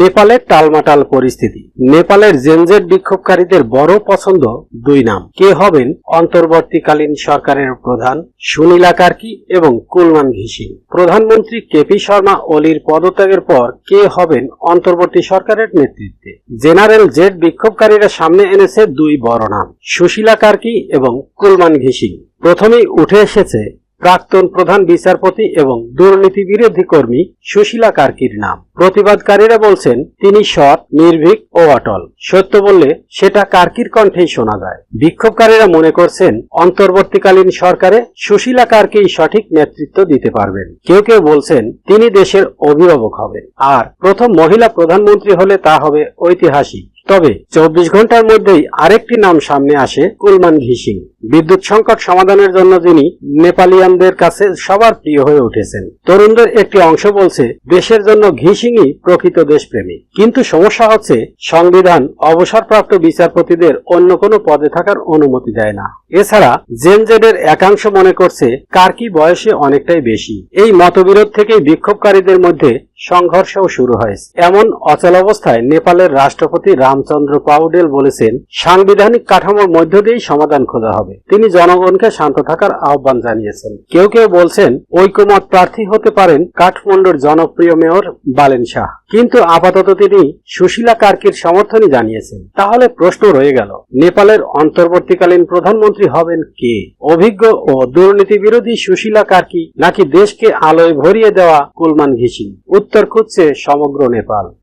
নেপালের টালমাটাল পরিস্থিতি। নেপালের জেনজেট বিক্ষোভকারীদের বড় পছন্দ দুই নাম। কে হবেন অন্তর্বর্তীকালীন সরকারের প্রধান সুনীলা কার্কি এবং কুলমান ঘিসিং প্রধানমন্ত্রী কেপি শর্মা ওলির পদত্যাগের পর কে হবেন অন্তর্বর্তী সরকারের নেতৃত্বে। জেনারেল জেট বিক্ষোভকারীরা সামনে এনেছে দুই বড় নাম, সুশীলা কার্কি এবং কুলমান ঘিসিং প্রথমেই উঠে এসেছে প্রাক্তন প্রধান বিচারপতি এবং দুর্নীতি বিরোধী কর্মী সুশীলা কার্কির নাম। প্রতিবাদকারীরা বলছেন, তিনি সৎ, নির্ভীক ও অটল। সত্য বললে সেটা কার্কির কণ্ঠেই শোনা যায়। বিক্ষোভকারীরা মনে করছেন, অন্তর্বর্তীকালীন সরকারে সুশীলা কার্কেই সঠিক নেতৃত্ব দিতে পারবেন। কেউ কেউ বলছেন, তিনি দেশের অভিভাবক হবেন। আর প্রথম মহিলা প্রধানমন্ত্রী হলে তা হবে ঐতিহাসিক। তবে চব্বিশ ঘণ্টার মধ্যেই আরেকটি নাম সামনে আসে, কুলমান ঘিসিং বিদ্যুৎ সংকট সমাধানের জন্য যিনি নেপালিয়ানদের কাছে সবার প্রিয় হয়ে উঠেছেন। তরুণদের একটি অংশ বলছে, দেশের জন্য ঘিসিংই প্রকৃত দেশপ্রেমী। কিন্তু সমস্যা হচ্ছে, সংবিধান অবসরপ্রাপ্ত বিচারপতিদের অন্য কোনো পদে থাকার অনুমতি দেয় না। এছাড়া জেনজেডের একাংশ মনে করছে কার্কি বয়সে অনেকটাই বেশি। এই মতবিরোধ থেকেই বিক্ষোভকারীদের মধ্যে সংঘর্ষও শুরু হয়েছে। এমন অচল অবস্থায় নেপালের রাষ্ট্রপতি রামচন্দ্র পাউডেল বলেছেন, সাংবিধানিক কাঠামোর মধ্য দিয়েই সমাধান খোঁজা হবে। তিনি জনগণকে শান্ত থাকার আহ্বান জানিয়েছেন। কেউ কেউ বলছেন ঐকমত প্রার্থী হতে পারেন কাঠমান্ডুর জনপ্রিয় মেয়র বালেন শাহ। কিন্তু আপাতত তিনি সুশীলা কার্কির সমর্থনই জানিয়েছেন। তাহলে প্রশ্ন রয়ে গেল, নেপালের অন্তর্বর্তীকালীন প্রধানমন্ত্রী হবেন কে? অভিজ্ঞ ও দুর্নীতি বিরোধী সুশীলা কার্কি নাকি দেশকে আলোয় ভরিয়ে দেওয়া কুলমান ঘিসিং উত্তর খুঁজছে সমগ্র নেপাল।